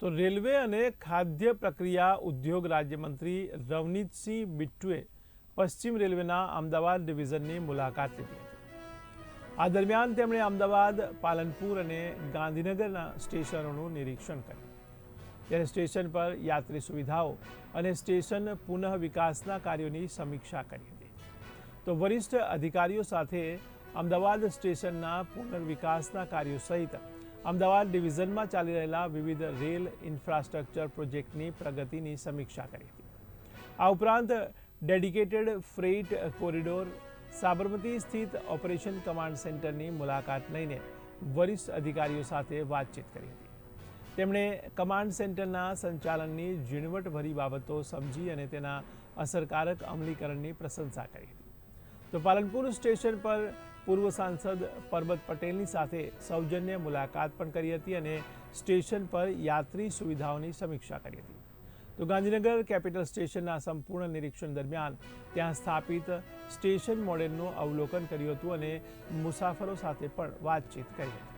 તો રેલવે અને ખાદ્ય પ્રક્રિયા ઉદ્યોગ રાજ્યમંત્રી રવનીતસિંહ બિટ્ટુએ પશ્ચિમ રેલવેના અમદાવાદ ડિવિઝનની મુલાકાત લીધી આ દરમિયાન તેમણે અમદાવાદ, પાલનપુર અને ગાંધીનગરના સ્ટેશનોનું નિરીક્ષણ કર્યું. ત્યારે સ્ટેશન પર યાત્રી સુવિધાઓ અને સ્ટેશન પુનઃ વિકાસના કાર્યોની સમીક્ષા કરી હતી. તો વરિષ્ઠ અધિકારીઓ સાથે અમદાવાદ સ્ટેશનના પુનર્વિકાસના કાર્યો સહિત અમદાવાદ ડિવિઝનમાં ચાલી રહેલા વિવિધ રેલ ઇન્ફ્રાસ્ટ્રક્ચર પ્રોજેક્ટની પ્રગતિની સમીક્ષા કરી હતી. આ ઉપરાંત ડેડિકેટેડ ફ્રેઇટ કોરિડોર, સાબરમતી સ્થિત ઓપરેશન કમાન્ડ સેન્ટરની મુલાકાત લઈને વરિષ્ઠ અધિકારીઓ સાથે વાતચીત કરી હતી. તેમણે કમાન્ડ સેન્ટરના સંચાલનની ઝીણવટભરી બાબતો સમજી અને તેના અસરકારક અમલીકરણની પ્રશંસા કરી હતી. તો પાલનપુર સ્ટેશન પર પૂર્વ સાંસદ પરબત પટેલની સાથે સૌજન્ય મુલાકાત પણ કરી હતી અને સ્ટેશન પર યાત્રી સુવિધાઓની સમીક્ષા કરી હતી. તો ગાંધીનગર કેપિટલ સ્ટેશનના સંપૂર્ણ નિરીક્ષણ દરમિયાન ત્યાં સ્થાપિત સ્ટેશન મોડેલનું અવલોકન કર્યું હતું અને મુસાફરો સાથે પણ વાતચીત કરી હતી.